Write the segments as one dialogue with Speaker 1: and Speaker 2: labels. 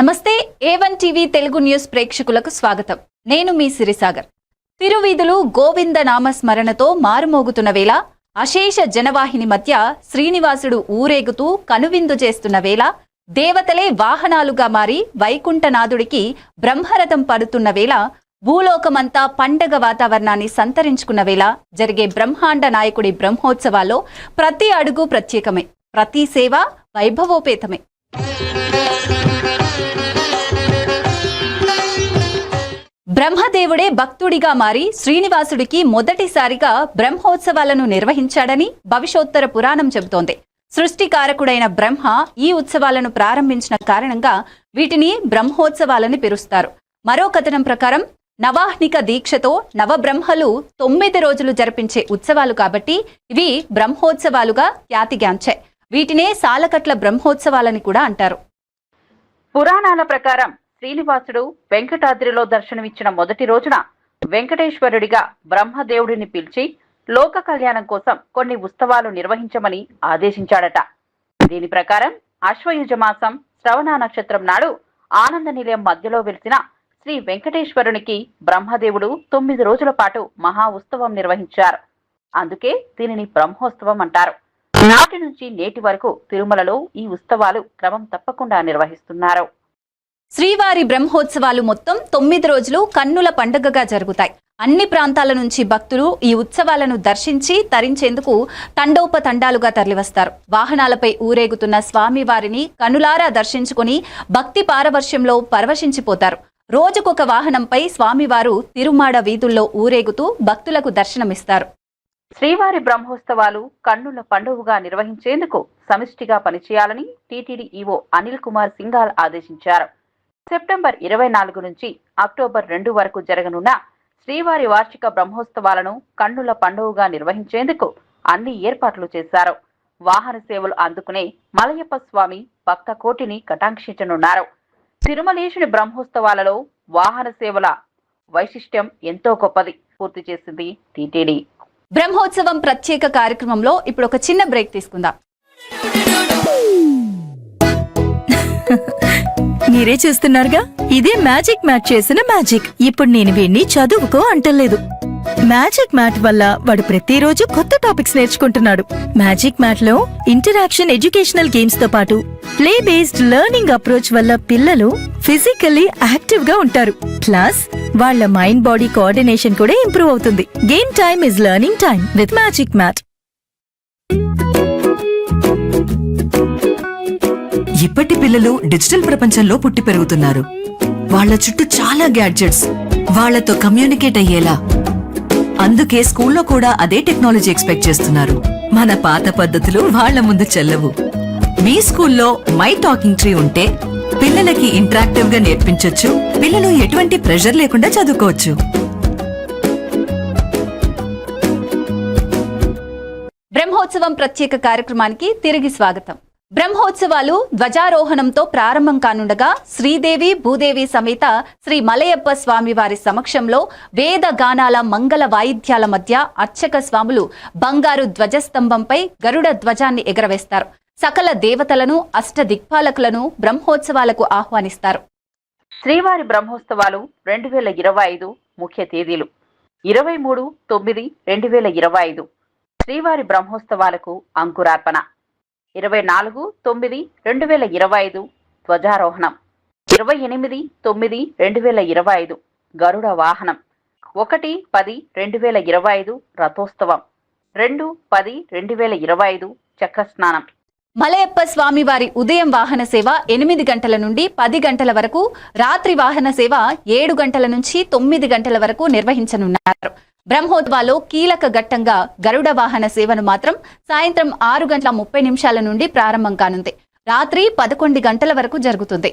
Speaker 1: నమస్తే A one TV Telugu news ప్రేక్షకులకు స్వాగతం. నేను మీ సిరిసాగర్. తిరువీధులు గోవింద నామ స్మరణతో మారుమోగుతున్న వేళ అశేష జనవాహిని మధ్య శ్రీనివాసుడు ఊరేగుతూ కనువిందు చేస్తున్న వేళ దేవతలే వాహనాలుగా మారి వైకుంఠనాథుడికి బ్రహ్మరథం పడుతున్న వేళ భూలోకమంతా పండగ వాతావరణాన్ని సంతరించుకున్న వేళ జరిగే బ్రహ్మాండ నాయకుడి బ్రహ్మోత్సవాల్లో ప్రతి అడుగు ప్రత్యేకమే ప్రతి సేవ వైభవోపేతమే. బ్రహ్మదేవుడే భక్తుడిగా మారి శ్రీనివాసుడికి మొదటిసారిగా బ్రహ్మోత్సవాలను నిర్వహించాడని భవిష్యోత్తర పురాణం చెబుతోంది. సృష్టికారకుడైన బ్రహ్మ ఈ ఉత్సవాలను ప్రారంభించిన కారణంగా వీటిని బ్రహ్మోత్సవాలని పిలుస్తారు. మరో కథనం ప్రకారం నవాహ్నిక దీక్షతో నవబ్రహ్మలు తొమ్మిది రోజులు జరిపించే ఉత్సవాలు కాబట్టి ఇవి బ్రహ్మోత్సవాలుగా ఖ్యాతిగాంచాయి వీటినే సాలకట్ల బ్రహ్మోత్సవాలని కూడా అంటారు.
Speaker 2: పురాణాల ప్రకారం శ్రీనివాసుడు వెంకటాద్రిలో దర్శనమిచ్చిన మొదటి రోజున వెంకటేశ్వరుడిగా బ్రహ్మదేవుడిని పిలిచి లోక కళ్యాణం కోసం కొన్ని ఉత్సవాలు నిర్వహించమని ఆదేశించాడట. దీని ప్రకారం అశ్వయుజ మాసం శ్రవణ నక్షత్రం నాడు ఆనంద నిలయం మధ్యలో వెలిసిన శ్రీ వెంకటేశ్వరునికి బ్రహ్మదేవుడు తొమ్మిది రోజుల పాటు మహా ఉత్సవం నిర్వహించారు. అందుకే దీనిని బ్రహ్మోత్సవం అంటారు. నాటి నుంచి నేటి వరకు తిరుమలలో ఈ ఉత్సవాలు క్రమం తప్పకుండా నిర్వహిస్తున్నారు.
Speaker 1: శ్రీవారి బ్రహ్మోత్సవాలు మొత్తం తొమ్మిది రోజులు కన్నుల పండుగగా జరుగుతాయి. అన్ని ప్రాంతాల నుంచి భక్తులు ఈ ఉత్సవాలను దర్శించి తరించేందుకు తండోపతండాలుగా తరలివస్తారు. వాహనాలపై ఊరేగుతున్న స్వామివారిని కనులారా దర్శించుకుని భక్తి పారవర్ష్యంలో పరవశించిపోతారు. రోజుకొక వాహనంపై స్వామివారు తిరుమాడ వీధుల్లో ఊరేగుతూ భక్తులకు దర్శనమిస్తారు.
Speaker 2: శ్రీవారి బ్రహ్మోత్సవాలు కన్నుల పండుగగా నిర్వహించేందుకు సమిష్టిగా పనిచేయాలని టీటీడీ ఈవో అనిల్ కుమార్ సింఘాల్ ఆదేశించారు. సెప్టెంబర్ ఇరవై నాలుగు నుంచి అక్టోబర్ రెండు వరకు జరగనున్న శ్రీవారి వార్షిక బ్రహ్మోత్సవాలను కన్నుల పండుగగా నిర్వహించేందుకు అన్ని ఏర్పాట్లు చేశారు. వాహన సేవలు అందుకునే మలయప్ప స్వామి భక్త కోటిని కటాక్షించనున్నారు. తిరుమలేశుని బ్రహ్మోత్సవాలలో వాహన సేవల వైశిష్ట్యం ఎంతో గొప్పది. పూర్తి చేసింది టీటీడీ.
Speaker 1: బ్రహ్మోత్సవం ప్రత్యేక కార్యక్రమంలో ఇప్పుడు ఒక చిన్న బ్రేక్ తీసుకుందాం.
Speaker 3: మీరే చేస్తున్నారుగా? ఇదే మ్యాజిక్ మ్యాట్ చేసిన మ్యాజిక్. ఇప్పుడు నేను వీణ్ణి చదువుకో అంటలేదు. మ్యాజిక్ మ్యాట్ వల్ల వాడు ప్రతిరోజు కొత్త టాపిక్స్ నేర్చుకుంటున్నాడు. మ్యాజిక్ మ్యాట్లో ఇంటరాక్షన్ ఎడ్యుకేషనల్ గేమ్స్తో పాటు ప్లే బేస్డ్ లెర్నింగ్ అప్రోచ్ వల్ల పిల్లలు ఫిజికల్లీ యాక్టివ్గా ఉంటారు. ప్లస్ వాళ్ళ మైండ్ బాడీ కోఆర్డినేషన్ కూడా ఇంప్రూవ్ అవుతుంది. Game time is learning time with magic mat.
Speaker 4: ఇప్పటి పిల్లలు డిజిటల్ ప్రపంచంలో పుట్టి పెరుగుతున్నారు. వాళ్ళ చుట్టూ చాలా గ్యాడ్జెట్స్ వాళ్ళతో కమ్యూనికేట్ అయ్యేలా. అందుకే స్కూల్లో కూడా అదే టెక్నాలజీ ఎక్స్పెక్ట్ చేస్తున్నారు. మన పాత పద్ధతులు వాళ్ళ ముందు చెల్లవు. మీ స్కూల్లో మై టాకింగ్ ట్రీ ఉంటే పిల్లలకి ఇంటరాక్టివ్గా నేర్పించొచ్చు. పిల్లలు ఎటువంటి ప్రెషర్ లేకుండా చదువుకోవచ్చు.
Speaker 1: బ్రహ్మోత్సవం ప్రత్యేక కార్యక్రమానికి తిరిగి స్వాగతం. బ్రహ్మోత్సవాలు ధ్వజారోహణంతో ప్రారంభం కానుండగా శ్రీదేవి భూదేవి సమేత శ్రీ మలయప్ప స్వామి వారి సమక్షంలో వేద గానాల మంగళ వాయిద్యాల మధ్య అర్చక స్వాములు బంగారు ధ్వజస్తంభంపై గరుడ ధ్వజాన్ని ఎగరవేస్తారు. సకల దేవతలను అష్ట దిక్పాలకులను బ్రహ్మోత్సవాలకు ఆహ్వానిస్తారు.
Speaker 2: శ్రీవారి బ్రహ్మోత్సవాలు రెండు వేల ఇరవై ఐదు ముఖ్య తేదీలు. ఇరవై మూడు తొమ్మిది రెండు వేల ఇరవై ఐదు. శ్రీవారి బ్రహ్మోత్సవాలకు అంకురార్పణ. ఇరవై నాలుగు తొమ్మిది రెండు వేల ఇరవై ఐదు ధ్వజారోహణం. ఇరవై ఎనిమిది తొమ్మిది రెండు వేల ఇరవై ఐదు గరుడ వాహనం. ఒకటి పది రెండు వేల ఇరవై ఐదు రథోత్సవం. రెండు పది రెండు వేల ఇరవై ఐదు చక్రస్నానం.
Speaker 1: మలయప్ప స్వామి వారి ఉదయం వాహన సేవ ఎనిమిది గంటల నుండి పది గంటల వరకు రాత్రి వాహన సేవ ఏడు గంటల నుంచి తొమ్మిది గంటల వరకు నిర్వహించనున్నారు. బ్రహ్మోత్సవాలో కీలక ఘట్టంగా గరుడ వాహన సేవను మాత్రం సాయంత్రం ఆరు గంటల ముప్పై నిమిషాల నుండి ప్రారంభం కానుంది. రాత్రి పదకొండు గంటల వరకు జరుగుతుంది.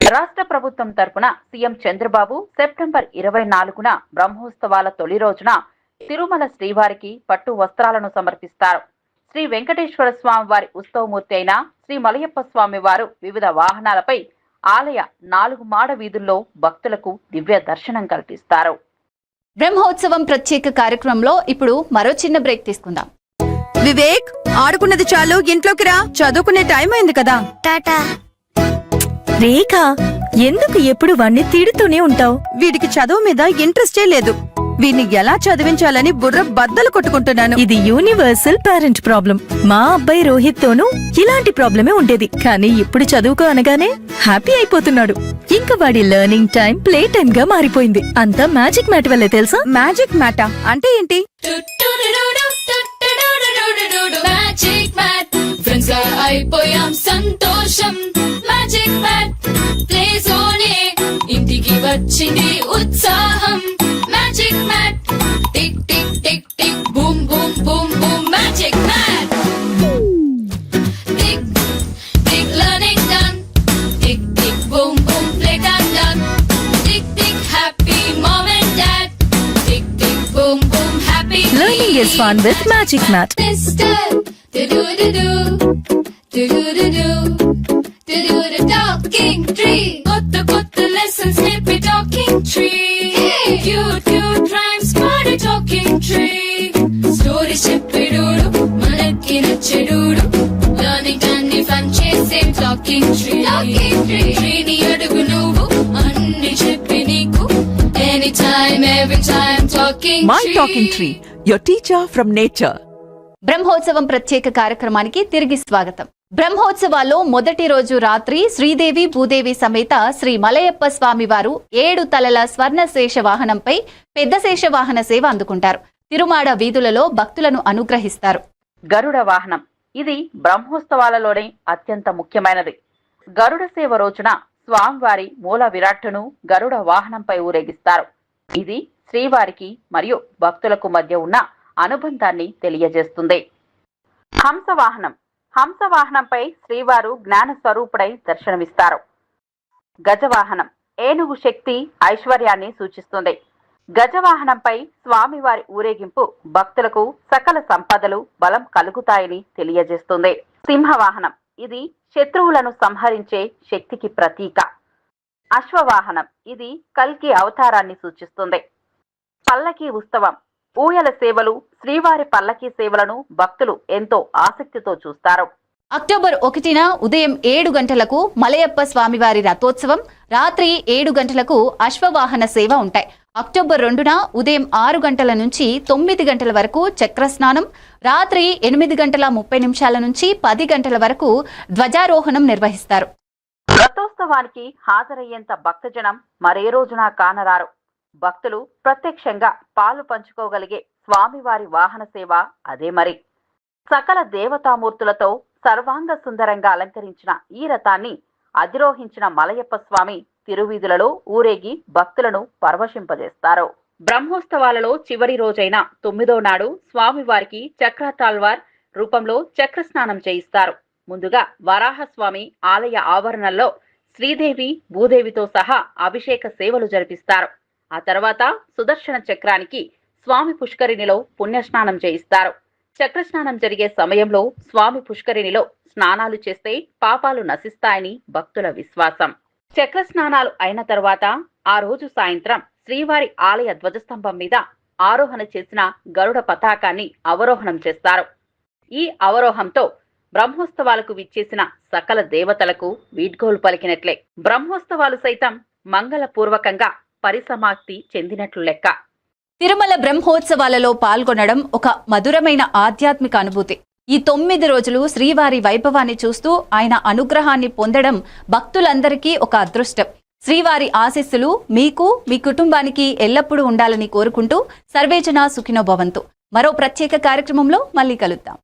Speaker 2: రాష్ట్ర ప్రభుత్వం తరపున సీఎం చంద్రబాబు సెప్టెంబర్ ఇరవై నాలుగున బ్రహ్మోత్సవాల తొలి రోజున తిరుమల శ్రీవారికి పట్టు వస్త్రాలను సమర్పిస్తారు. శ్రీ వెంకటేశ్వర స్వామి వారి ఉత్సవమూర్తి అయిన శ్రీ మలయప్ప స్వామి వారు వివిధ వాహనాలపై ఆలయ నాలుగు మాడ వీధుల్లో భక్తులకు దివ్య దర్శనం కల్పిస్తారు.
Speaker 1: బ్రహ్మోత్సవం ప్రత్యేక కార్యక్రమంలో ఇప్పుడు మరో చిన్న బ్రేక్ తీసుకుందాం.
Speaker 3: వివేక్ ఆడుకున్నది చాలు ఇంట్లోకి రా. చదువుకునే టైం అయింది కదా.
Speaker 5: టాటా.
Speaker 3: రేఖ ఎందుకు ఎప్పుడు వాణ్ణి తిడుతూనే ఉంటావు?
Speaker 5: వీడికి చదువు మీద ఇంట్రెస్టే లేదు. వీడిని ఎలా చదివించాలని బుర్ర బద్దలు కొట్టుకుంటున్నాను.
Speaker 3: ఇది యూనివర్సల్ పేరెంట్ ప్రాబ్లం. మా అబ్బాయి రోహిత్ తోనూ ఇలాంటి ప్రాబ్లమే ఉండేది. కానీ ఇప్పుడు చదువుకో అనగానే హ్యాపీ అయిపోతున్నాడు. ఇంకా వాడి లెర్నింగ్ టైం ప్లే టైం గా మారిపోయింది. అంతా మ్యాజిక్ మ్యాట్ వల్లే తెలుసా?
Speaker 5: మ్యాజిక్ మ్యాటా? అంటే ఏంటి?
Speaker 6: Magic mat. ఫ్రెండ్స్గా అయిపోయాం సంతోషం. Magic mat. ప్లేజోనే ఇంటికి వచ్చింది ఉత్సాహం. magic mat. Tick, tick, tick, tick, boom, boom, boom, boom, magic mat. Tick, tick, learning done. Tick, tick, boom, boom, play done, done. Tick, tick, happy mom and dad. Tick, tick, boom, boom, happy.
Speaker 3: Learning is fun with magic mat.
Speaker 6: Sister, do do do do, do do do do, do do the talking tree. Got the got the lessons, snippy talking tree. Hey. ని అడుగు నువ్వు అన్ని చెప్పి నీకు. Time, talking
Speaker 7: My
Speaker 6: tree.
Speaker 7: Talking Tree, your teacher from nature.
Speaker 1: Brahmotsavam ప్రత్యేక కార్యక్రమానికి తిరిగి స్వాగతం. బ్రహ్మోత్సవాల్లో మొదటి రోజు రాత్రి శ్రీదేవి భూదేవి సమేత శ్రీ మలయప్ప స్వామి వారు ఏడు తలల స్వర్ణ శేష వాహనంపై పెద్ద శేష వాహన సేవ అందుకుంటారు. తిరుమాడ వీధులలో భక్తులను అనుగ్రహిస్తారు.
Speaker 2: గరుడ వాహనం. ఇది బ్రహ్మోత్సవాలలోనే అత్యంత ముఖ్యమైనది. గరుడ సేవ రోజున స్వామివారి మూల విరాట్టును గరుడ వాహనంపై ఊరేగిస్తారు. ఇది శ్రీవారికి మరియు భక్తులకు మధ్య ఉన్న అనుబంధాన్ని తెలియజేస్తుంది. హంసవాహనం. హంసవాహనంపై శ్రీవారు జ్ఞాన స్వరూపుడై దర్శనమిస్తారు. గజవాహనం. ఏనుగు శక్తి ఐశ్వర్యాన్ని సూచిస్తుంది. గజవాహనంపై స్వామివారి ఊరేగింపు భక్తులకు సకల సంపదలు బలం కలుగుతాయని తెలియజేస్తుంది. సింహవాహనం. ఇది శత్రువులను సంహరించే శక్తికి ప్రతీక. అశ్వవాహనం. ఇది కల్కి అవతారాన్ని సూచిస్తుంది. పల్లకి ఉత్సవం. ఊయల సేవలు శ్రీవారి పల్లకి సేవలను భక్తులు ఎంతో ఆసక్తితో చూస్తారు.
Speaker 1: అక్టోబర్ ఒకటిన ఉదయం ఏడు గంటలకు మలయప్ప స్వామివారి రథోత్సవం రాత్రి ఏడు గంటలకు అశ్వవాహన సేవ ఉంటాయి. అక్టోబర్ రెండున ఉదయం ఆరు గంటల నుంచి తొమ్మిది గంటల వరకు చక్రస్నానం రాత్రి ఎనిమిది గంటల ముప్పై నిమిషాల నుంచి పది గంటల వరకు ధ్వజారోహణం నిర్వహిస్తారు.
Speaker 2: రథోత్సవానికి హాజరయ్యేంత భక్తజనం మరే రోజున కానరారు. భక్తులు ప్రత్యక్షంగా పాలు పంచుకోగలిగే స్వామివారి వాహన సేవ అదే మరి. సకల దేవతామూర్తులతో సర్వాంగ సుందరంగా అలంకరించిన ఈ రథాన్ని అధిరోహించిన మలయప్ప స్వామి తిరువీధులలో ఊరేగి భక్తులను పరవశింపజేస్తారు. బ్రహ్మోత్సవాలలో చివరి రోజైన తొమ్మిదో నాడు స్వామివారికి చక్రతాల్వార్ రూపంలో చక్రస్నానం చేయిస్తారు. ముందుగా వరాహస్వామి ఆలయ ఆవరణలో శ్రీదేవి భూదేవితో సహా అభిషేక సేవలు జరిపిస్తారు. ఆ తర్వాత సుదర్శన చక్రానికి స్వామి పుష్కరిణిలో పుణ్యస్నానం చేయిస్తారు. చక్రస్నానం జరిగే సమయంలో స్వామి పుష్కరిణిలో స్నానాలు చేస్తే పాపాలు నశిస్తాయని భక్తుల విశ్వాసం. చక్ర స్నానాలు అయిన తర్వాత ఆ రోజు సాయంత్రం శ్రీవారి ఆలయ ధ్వజస్తంభం మీద ఆరోహణ చేసిన గరుడ పతాకాన్ని అవరోహణం చేస్తారు. ఈ అవరోహంతో బ్రహ్మోత్సవాలకు విచ్చేసిన సకల దేవతలకు వీడ్కోలు పలికినట్లే. బ్రహ్మోత్సవాలు సైతం మంగళపూర్వకంగా పరిసమాప్తి చెందినట్లు లెక్క.
Speaker 1: తిరుమల బ్రహ్మోత్సవాలలో పాల్గొనడం ఒక మధురమైన ఆధ్యాత్మిక అనుభూతి. ఈ తొమ్మిది రోజులు శ్రీవారి వైభవాన్ని చూస్తూ ఆయన అనుగ్రహాన్ని పొందడం భక్తులందరికీ ఒక అదృష్టం. శ్రీవారి ఆశీస్సులు మీకు మీ కుటుంబానికి ఎల్లప్పుడూ ఉండాలని కోరుకుంటూ సర్వేజన సుఖినో భవంతు. మరో ప్రత్యేక కార్యక్రమంలో మళ్ళీ కలుద్దాం.